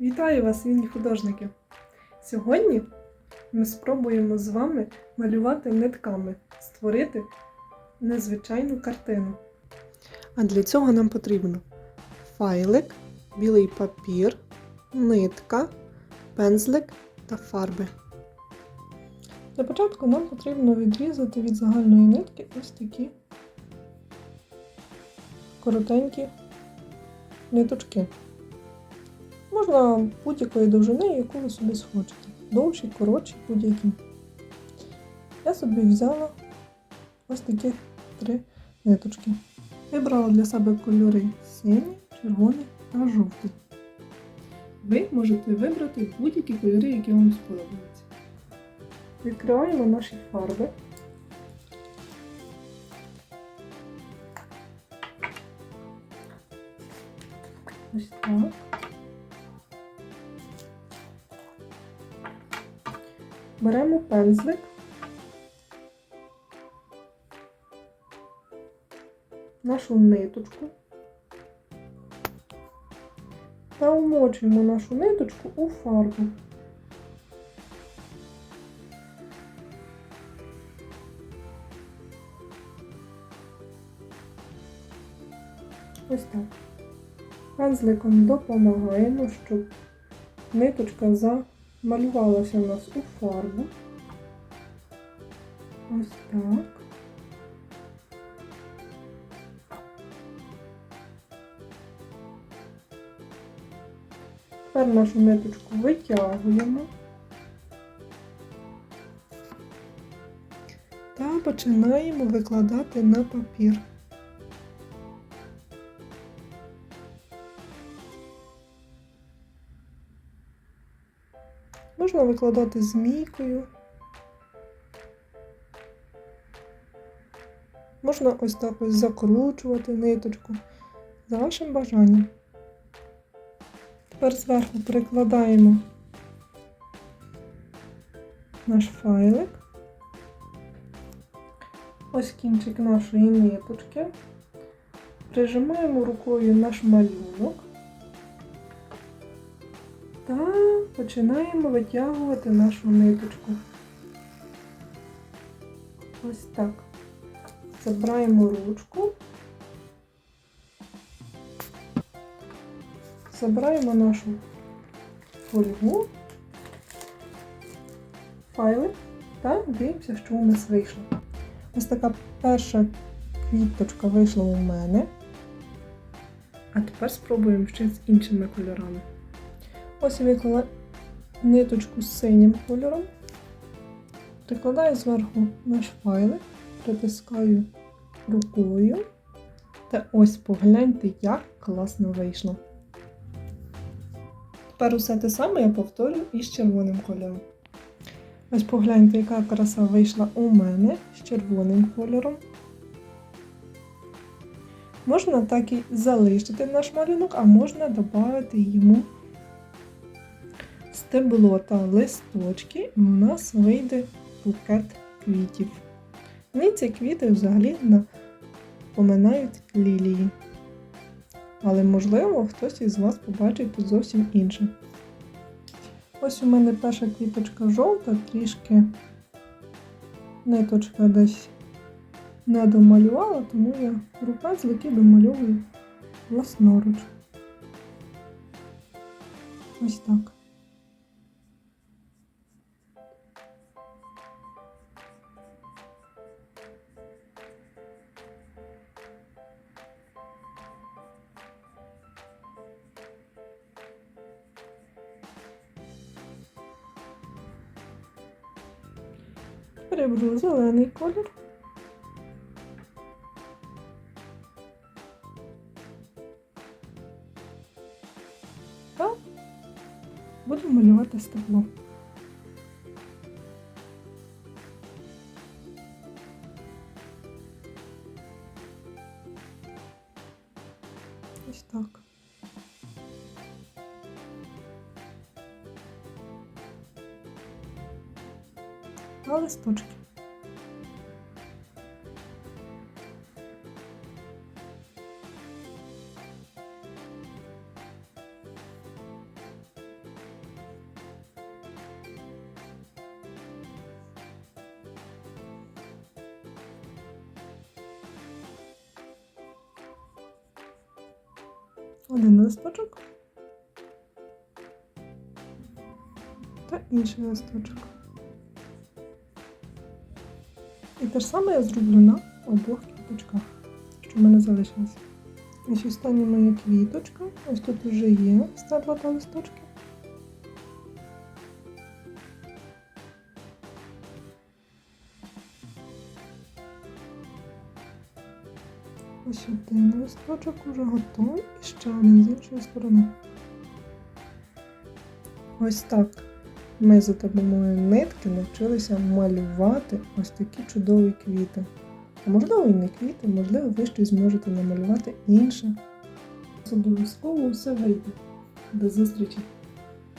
Вітаю вас, вільні художники! Сьогодні ми спробуємо з вами малювати нитками, створити незвичайну картину. А для цього нам потрібно файлик, білий папір, нитка, пензлик та фарби. Для початку нам потрібно відрізати від загальної нитки ось такі коротенькі ниточки. Можна будь-якої довжини, яку ви собі схочете. Довші, коротші, будь-які. Я собі взяла ось такі три ниточки. Вибрала для себе кольори синій, червоний та жовтий. Ви можете вибрати будь-які кольори, які вам сподобаються. Відкриваємо наші фарби. Ось так. Беремо пензлик. Нашу ниточку. Та умочуємо нашу ниточку у фарбу. Ось так. Пензликом допомагаємо, щоб ниточка замалювалася у нас у фарбу. Ось так. Тепер нашу ниточку витягуємо та починаємо викладати на папір. Можна викладати змійкою. Можна ось так ось закручувати ниточку за вашим бажанням. Тепер зверху прикладаємо наш файлик. Ось кінчик нашої ниточки. Прижимаємо рукою наш малюнок та починаємо витягувати нашу ниточку. Ось так. Забираємо ручку, забираємо нашу фольгу, файлик та дивимося, що у нас вийшло. Ось така перша квіточка вийшла у мене. А тепер спробуємо ще з іншими кольорами. Ось я виклала ниточку з синім кольором, прикладаю зверху наш файлик, притискаю рукою. Та ось погляньте, як класно вийшло. Тепер усе те саме я повторю із червоним кольором. Ось погляньте, яка краса вийшла у мене з червоним кольором. Можна так і залишити наш малюнок, а можна додати йому стебло та листочки, у нас вийде букет квітів. Мені ці квіти взагалі напоминають лілії. Але, можливо, хтось із вас побачить тут зовсім інше. Ось у мене перша квіточка жовта, трішки ниточка десь не домалювала, тому я рукавзлики домальовую власноруч. Ось так. Переберу зелений колір. Та буду малювати стебло. на листочки. Один листочок та інший листочок. І те ж саме я зроблю на обох квіточках, що в мене залишилося. Ось остання моя квіточка. Ось тут вже є стебла та листочки. Ось один листочок уже готовий і ще один з іншої сторони. Ось так ми за допомогою нитки навчилися малювати ось такі чудові квіти. А можливо і не квіти, можливо, ви щось зможете намалювати інше. Обов'язково все вийде. До зустрічі!